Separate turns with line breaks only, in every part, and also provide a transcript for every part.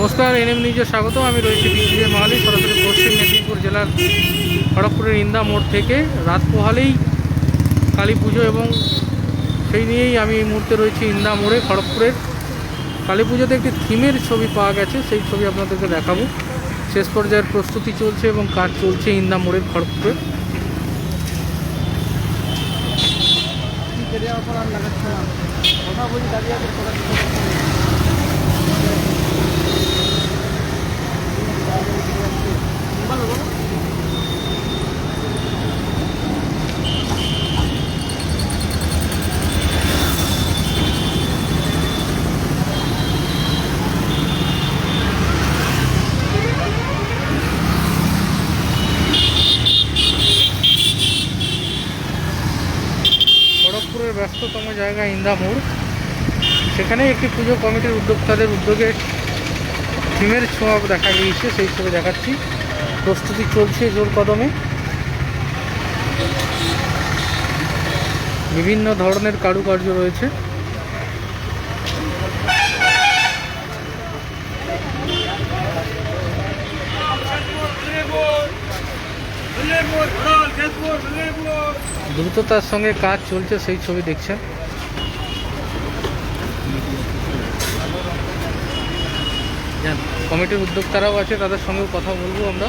নমস্কার, এনএম নিউজে স্বাগত আমি রয়েছি বিজে মাহালি, সরাসরি পশ্চিম মেদিনীপুর জেলার খড়গপুরের ইন্দা মোড় থেকে। রাত পোহালেই কালী পুজো এবং সেই নিয়েই আমি এই মুহূর্তে রয়েছি ইন্দা মোড়ে, খড়গপুরের। কালী পুজোতে একটি থিমের ছবি পাওয়া গেছে, সেই ছবি আপনাদেরকে দেখাবো। শেষ পর্যায়ের প্রস্তুতি চলছে এবং কাজ চলছে ইন্দা মোড়ের খড়গপুরে। খড়গপুরের ব্যস্ততম জায়গা ইন্দামোড় সেখানে একটি পুজো কমিটির উদ্যোক্তাদের উদ্যোগে থিমের ছোঁয়া দেখা গিয়েছে, সেই ছবি দেখাচ্ছি। প্রস্তুতি চলছে জোর কদমে। বিভিন্ন ধরনের কারুকার্য রয়েছে। দ্রুততার সঙ্গে কাজ চলছে, সেই ছবি দেখছেন। কমিটির উদ্যোক্তারাও আছে, তাদের সঙ্গেও কথা বলব আমরা।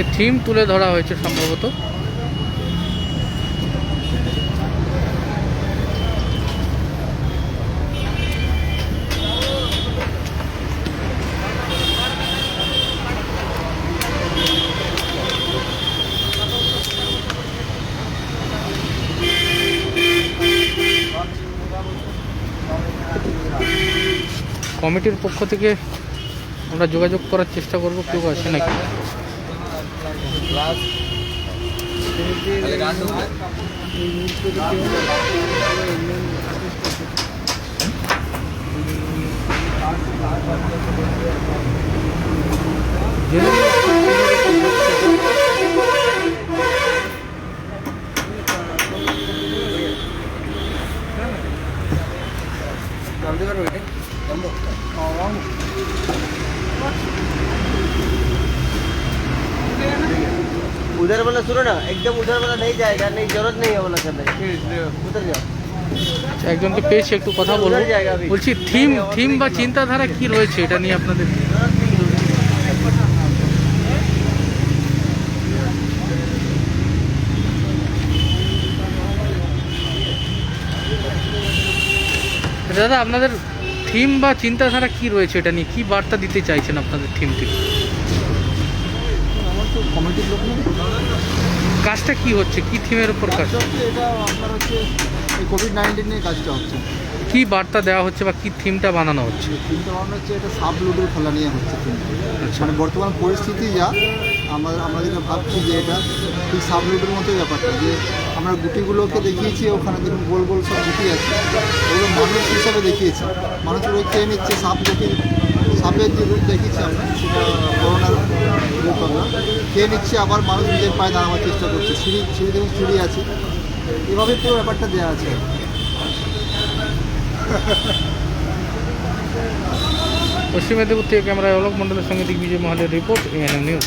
এটি থিম তুলে ধরা হয়েছে সম্ভবত। কমিটির পক্ষ থেকে আমরা যোগাযোগ করার চেষ্টা করব। কেউ আছে নাকি? Come to the right, come to. Oh, wow.
उधर वाला सुनो ना एकदम उधर वाला नहीं जाएगा नहीं जरूरत नहीं है वाला करने की उधर जाओ
আচ্ছা, একজনকে পেয়েছি একটু কথা বলবো বলছি থিম থিম বা চিন্তাধারা কি রয়েছে এটা নিয়ে আপনাদের দাদা আপনাদের থিম বা চিন্তাধারা কি রয়েছে এটা নিয়ে কি বার্তা দিতে চাইছেন আপনাদের থিম থেকে
আমার তো কমিটির লোক নেই
কাজটা কি হচ্ছে? কি থিমের উপর কাজ?
হচ্ছে এটা আপনার হচ্ছে এই কোভিড নাইন্টিন নিয়ে কাজটা হচ্ছে।
কি বার্তা দেওয়া হচ্ছে বা কি থিমটা বানানো হচ্ছে?
চিন্তা ভাবনা হচ্ছে এটা সাব লুডোর খেলা নিয়ে হচ্ছে
আচ্ছা।
মানে বর্তমান পরিস্থিতি যা আমরা আমরা যেটা ভাবছি যে এটা ঠিক সাব লুডোর মতোই ব্যাপারটা যে আমরা গুটিগুলোকে দেখিয়েছি ওখানে দেখুন গোল গোল সব গুটি আছে। ওগুলো মানুষ হিসাবে দেখিয়েছি। মানুষ ওই খেয়ে নিচ্ছে সাপ গুটি সাপের যে রূপ দেখিয়েছি আমরা সেটা করোনার রূপ না। খেয়ে নিচ্ছে, আবার মানুষ নিজের পায়ে দাঁড়াবার চেষ্টা করছে। সিঁড়ি সিঁড়ি দেখুন সিঁড়ি আছে। এভাবে পুরো ব্যাপারটা দেওয়া আছে।
পশ্চিম মেদিনীপুর থেকে ক্যামেরায় অলোক মন্ডলের সঙ্গে দিগ্বিজয় মহলের রিপোর্ট এএনএম নিউজ।